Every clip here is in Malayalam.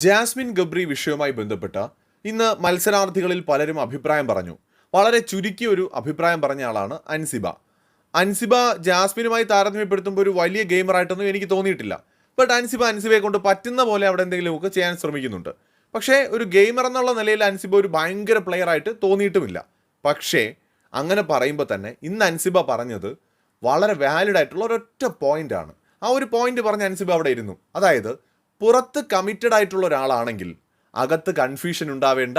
ജാസ്മിൻ ഗബ്രി വിഷയവുമായി ബന്ധപ്പെട്ട ഇന്ന് മത്സരാർത്ഥികളിൽ പലരും അഭിപ്രായം പറഞ്ഞു. വളരെ ചുരുക്കിയ ഒരു അഭിപ്രായം പറഞ്ഞ ആളാണ് അൻസിബ. അൻസിബ ജാസ്മിനുമായി താരതമ്യപ്പെടുത്തുമ്പോൾ ഒരു വലിയ ഗെയിമറായിട്ടൊന്നും എനിക്ക് തോന്നിയിട്ടില്ല. ബട്ട് അൻസിബ അൻസിബയെ കൊണ്ട് പറ്റുന്ന പോലെ അവിടെ എന്തെങ്കിലുമൊക്കെ ചെയ്യാൻ ശ്രമിക്കുന്നുണ്ട്. പക്ഷേ ഒരു ഗെയിമർ എന്നുള്ള നിലയിൽ അൻസിബ ഒരു ഭയങ്കര പ്ലെയർ ആയിട്ട് തോന്നിയിട്ടുമില്ല. പക്ഷേ അങ്ങനെ പറയുമ്പോൾ തന്നെ ഇന്ന് അൻസിബ പറഞ്ഞത് വളരെ വാലിഡ് ആയിട്ടുള്ള ഒരൊറ്റ പോയിന്റ് ആണ്. ആ ഒരു പോയിന്റ് പറഞ്ഞ അൻസിബ അവിടെ ഇരുന്നു. അതായത് പുറത്ത് കമ്മിറ്റഡ് ആയിട്ടുള്ള ഒരാളാണെങ്കിൽ അകത്ത് കൺഫ്യൂഷൻ ഉണ്ടാവേണ്ട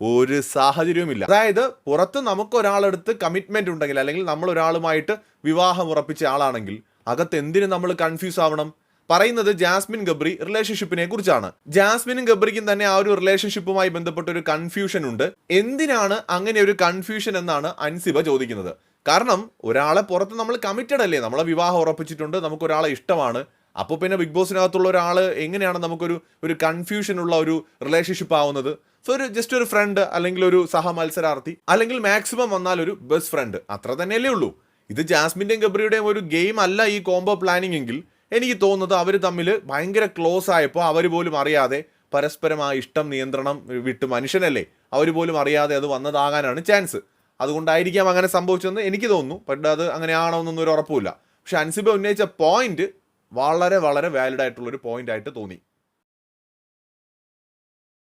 ഒരു സാഹചര്യവുമില്ല. അതായത് പുറത്ത് നമുക്ക് ഒരാളെടുത്ത് കമ്മിറ്റ്മെന്റ് ഉണ്ടെങ്കിൽ അല്ലെങ്കിൽ നമ്മൾ ഒരാളുമായിട്ട് വിവാഹം ഉറപ്പിച്ച ആളാണെങ്കിൽ അകത്ത് എന്തിനു നമ്മൾ കൺഫ്യൂസ് ആവണം? പറയുന്നത് ജാസ്മിൻ ഗബ്രി റിലേഷൻഷിപ്പിനെ കുറിച്ചാണ്. ജാസ്മിനും ഗബ്രിക്കും തന്നെ ആ ഒരു റിലേഷൻഷിപ്പുമായി ബന്ധപ്പെട്ട ഒരു കൺഫ്യൂഷൻ ഉണ്ട്. എന്തിനാണ് അങ്ങനെ ഒരു കൺഫ്യൂഷൻ എന്നാണ് അൻസിബ ചോദിക്കുന്നത്. കാരണം ഒരാളെ പുറത്ത് നമ്മൾ കമ്മിറ്റഡ് അല്ലേ? നമ്മളെ വിവാഹം ഉറപ്പിച്ചിട്ടുണ്ട് നമുക്ക് ഒരാളെ ഇഷ്ടമാണ്. അപ്പോൾ പിന്നെ ബിഗ് ബോസിനകത്തുള്ള ഒരാൾ എങ്ങനെയാണ് നമുക്കൊരു ഒരു കൺഫ്യൂഷനുള്ള ഒരു റിലേഷൻഷിപ്പ് ആവുന്നത്? സോ ഒരു ജസ്റ്റ് ഒരു ഫ്രണ്ട് അല്ലെങ്കിൽ ഒരു സഹ മത്സരാർത്ഥി അല്ലെങ്കിൽ മാക്സിമം വന്നാൽ ഒരു ബെസ്റ്റ് ഫ്രണ്ട് അത്ര തന്നെയല്ലേ ഉള്ളൂ. ഇത് ജാസ്മിന്റെയും ഗബ്രിയുടെയും ഒരു ഗെയിം അല്ല ഈ കോംബോ പ്ലാനിങ് എങ്കിൽ. എനിക്ക് തോന്നുന്നത് അവർ തമ്മിൽ ഭയങ്കര ക്ലോസ് ആയപ്പോൾ അവർ പോലും അറിയാതെ പരസ്പരം ആ ഇഷ്ടം നിയന്ത്രണം വിട്ട് മനുഷ്യനല്ലേ? അവർ പോലും അറിയാതെ അത് വന്നതാകാനാണ് ചാൻസ് അതുകൊണ്ടായിരിക്കാം അങ്ങനെ സംഭവിച്ചതെന്ന് എനിക്ക് തോന്നുന്നു. ബട്ട് അത് അങ്ങനെയാണോ എന്നൊന്നും ഒരു ഉറപ്പുമില്ല. പക്ഷെ അൻസിബ ഉന്നയിച്ച പോയിന്റ് വളരെ വളരെ വാലിഡ് ആയിട്ടുള്ള ഒരു പോയിന്റ് ആയിട്ട് തോന്നി.